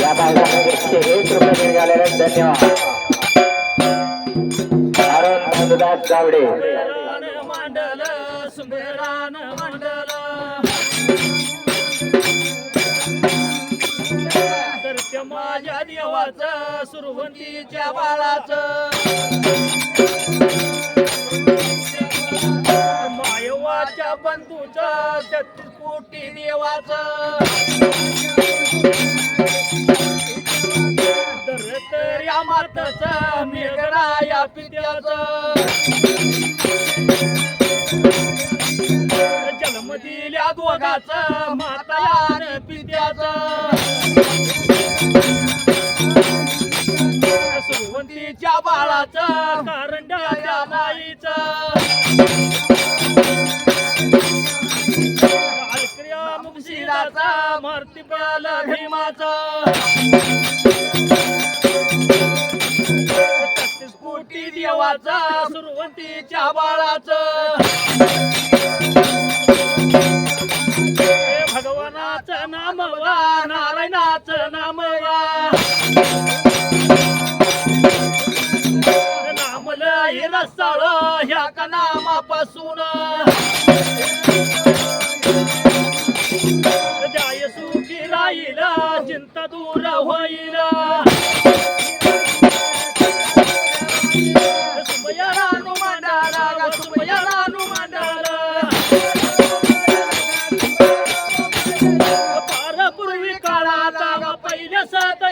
या बायकांना एकशे एक रुपये निघालेले धन्यवाद. अरुण धनुदास गावडे. माझ्या देवाचं सुरवंतीच्या बाळाचं. मायवाच्या बंधूचं शत्रुकोटी देवाचं. तर या माताचं मेघडा या पित्याचं. जन्म दिल्या दोघाचं माता बाळाचं कारंड्याच्या बाईचं अलक्रिया मुक्षिराचा छत्तीस कोटी देवाचा सुरवंतीच्या बाळाचा. भगवानाचं नाम वा नारायणाचं नाम वा ह्या का नामापासून जाय सुखी राहील चिंता दूर होईल. सुमयारानु काळाचा पहिल्या सात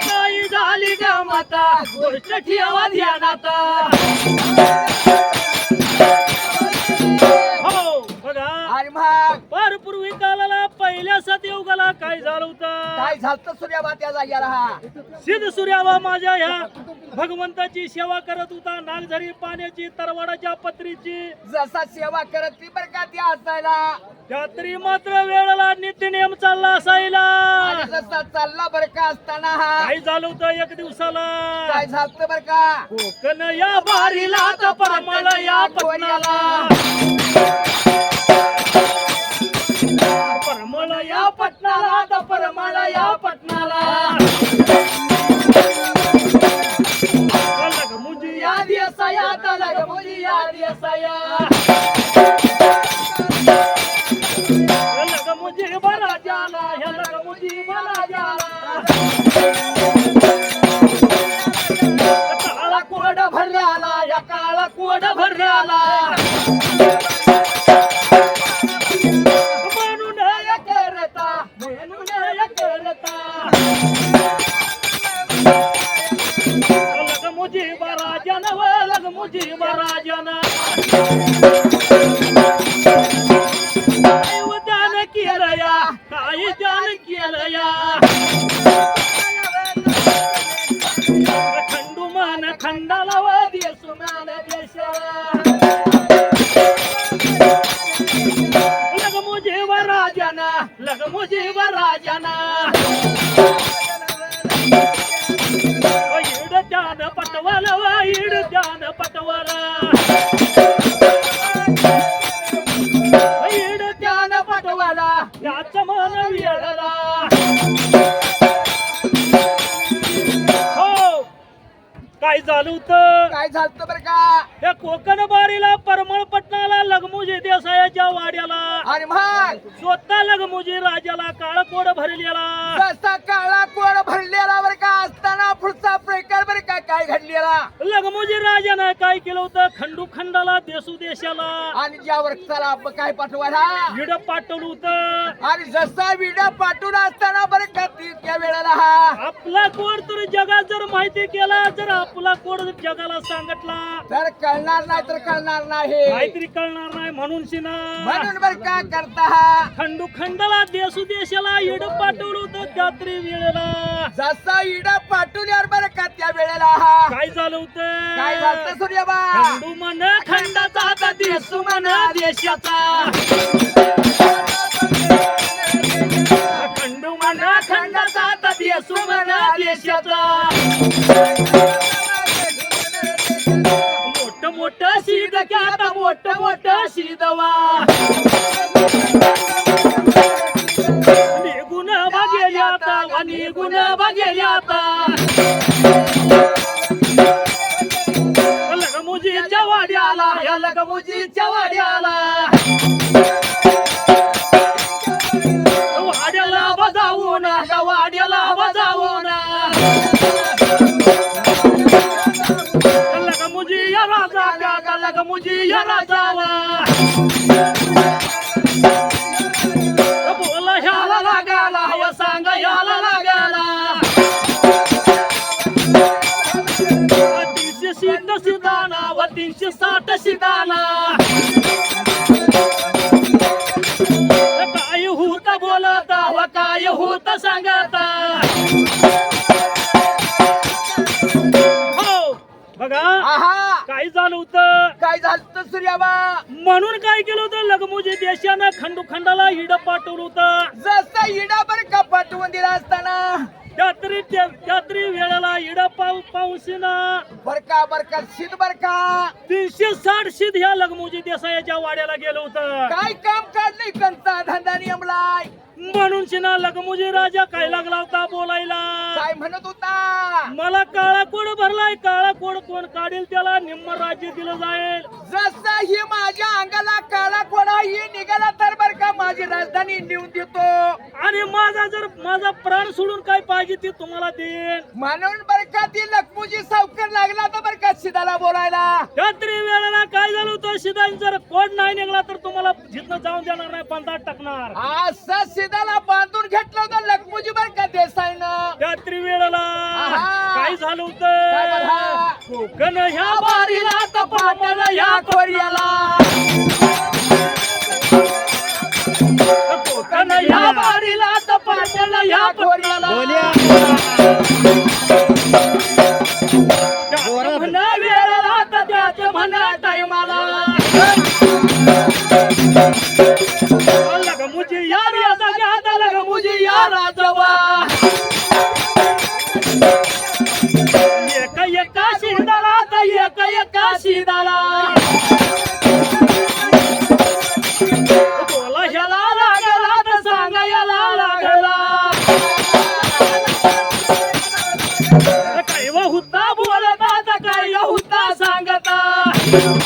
काही झाली गमता गोष्ट ठेवा ध्यानात. हो बघा. आणि मग? फार पूर्वी कालाला पहिल्या सतयुगाला काय झालं होतं? काय झालं सूर्याबा त्या जाग्याला हा? सिद्ध सूर्यावा माझ्या ह्या भगवंताची सेवा करत होता नागझरी पाण्याची तरवाडाच्या पत्रीची. जसा सेवा करत ती बर का त्या असायला? रात्री मात्र वेळेला नित्यनेम चालला असायला. आणि जसा चालला बर का असताना हा. काय झालं होतं एक दिवसाला? काय झालं बर का? कोकण या बारीला तर परमळ या पटणाला परमळ या पटणाला तर परमळ या पटणाला लग मुजी या दिवसाया तर लग मुजी या दिवसाया या कोड भरला म्हणून या करता म्हणून या करता. लग मुजी बराजन व लग मुजी बराजन काय झालं बर का त्या कोकण बारीला परमळ पटणाला लगमुजी देसायाच्या वाड्याला आणि मग स्वतः लगमुजी राजाला काळ कोड भरलेला जसा काळा कोण भरलेला बर का असताना पुढचा प्रकार बर का काय घडलेला लगमुजी राजानं काय केलं होतं? खंडू खंडाला देसू देशाला. आणि ज्यावर चला काय पाठवायला? विड पाठवलं होतं. आणि जसा विडा पाठवून असताना बर का ती त्या वेळेला हा? आपला कोड तर जगात जर माहिती केला जर आपला कोड जगाला सांगितला. तर कळणार नाही तर कळणार नाही. काहीतरी कळणार नाही म्हणून शिना म्हणून बर का करता हा? खंडू खंडाला देसू देशाला इड पाठवलं होतं त्यात्री वेळेला. जसा इडा पाठवल्यावर बर का त्या वेळेला? हा. काय झालं होतं? काय झालं सूर्यबा? खंडू मन खंडाचा आता देसू मन देशाचा. खंडू मन खंडाचा आता देसू मन देशाचा. मोठ मोठ शीद आता मोठ मोठ शीदवा शीत शिदाना व तीनशे साठ शिदाना काय होत बोलता व काय होत सांगता. हो बघा आहा. काय झालं होतं? काय झालं सूर्याबा? म्हणून काय केलं होतं? लगमुजी देशानं खंडोखंडाला हिड पाठवलं होतं. जसा इडा बर का पाठवून दिला असताना? त्यात्री त्यात्री वेळेला इड पाऊ पाऊसीना बरका बरका शीत बरका तीनशे साठ शीत ह्या लगमुजी देसायाच्या वाड्याला गेलं होतं. काय काम काढले कंचा धंदा नियमलाय म्हणून शिना लगमुजी राजा काय लागला होता बोलायला? काय म्हणत होता? मला काळा कोड भरलाय काळा कोड कोण काढेल त्याला? निम्म राज्य दिलं जाईल. जसा ही माझ्या अंगाला काळा कोडा ही निघाला तर बर का माझी राजधानी नेऊन देतो. आणि माझा जर माझा प्राण सोडून काय पाहिजे ते तुम्हाला देईन. म्हणून बर का ती लखमुजी सावकर लागला तर बर का शिदाला बोलायला. रात्री वेळेला काय झालं होतं? शिदान जर कोड नाही निघला तर तुम्हाला जिथनं जाऊन देणार नाही पंधरा टाकणार असं शिदाला बांधून घेतलं होतं लखमुजी बर का देसाईनं. रात्री वेळेला. काय झालं? होतं? कोकण ह्या बारीला तपाटलं ह्या कोरियाला कोकण ह्या बारीला तपाटलं ह्या कोरियाला म्हणा वेळेला तर त्याचं म्हणा टायमाला सांगता काळा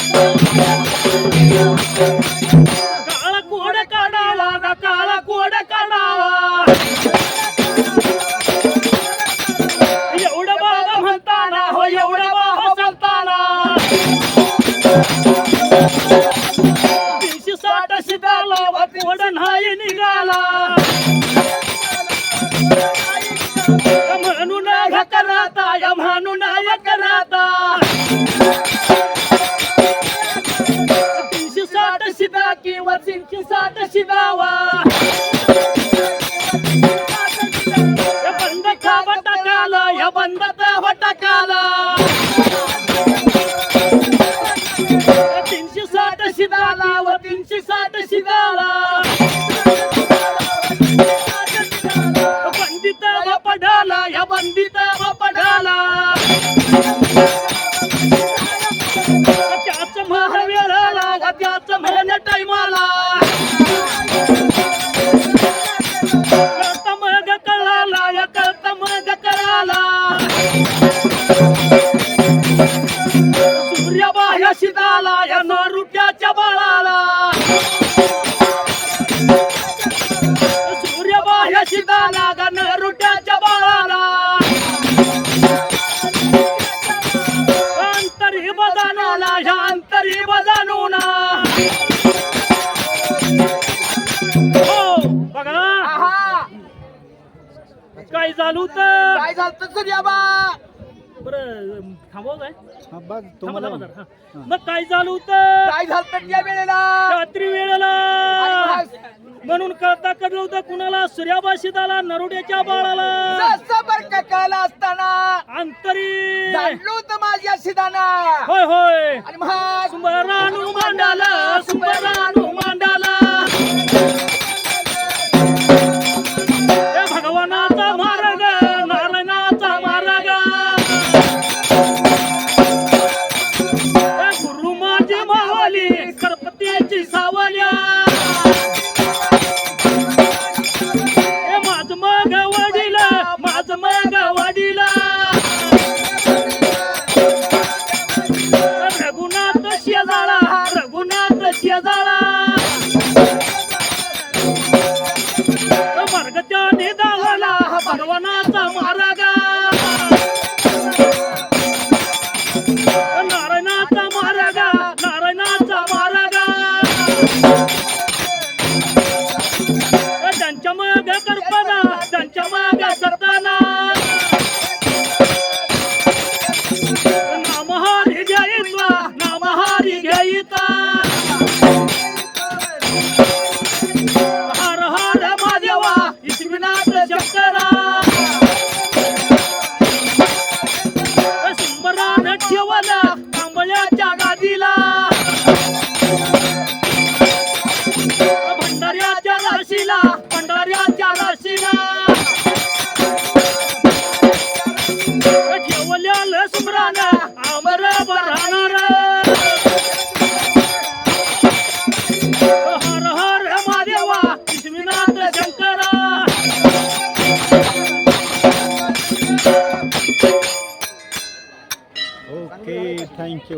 ಬಂದದ ಹೊಟ್ಟ ಕಾಲ काय झालं तर काय झालं सूर्याबा बरं थांबव काय? हा, बघ थांबा तुम्हाला थांबा जरा. हा. मग काय झालं होतं? काय झालं त्या वेळेला? रात्री वेळेला. आणि म्हणून कळता कडलं होतं कुणाला? सूर्याबाशिदाला नरुड्याच्या बाळाला. जसं बर कळलं असताना. अंतरी. जाणलो होतं माझ्या शिदाना. होय होय. आणि सुंबरानू मांडाला सुंबरानू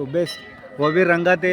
बेस्ट. वो भी रंगाते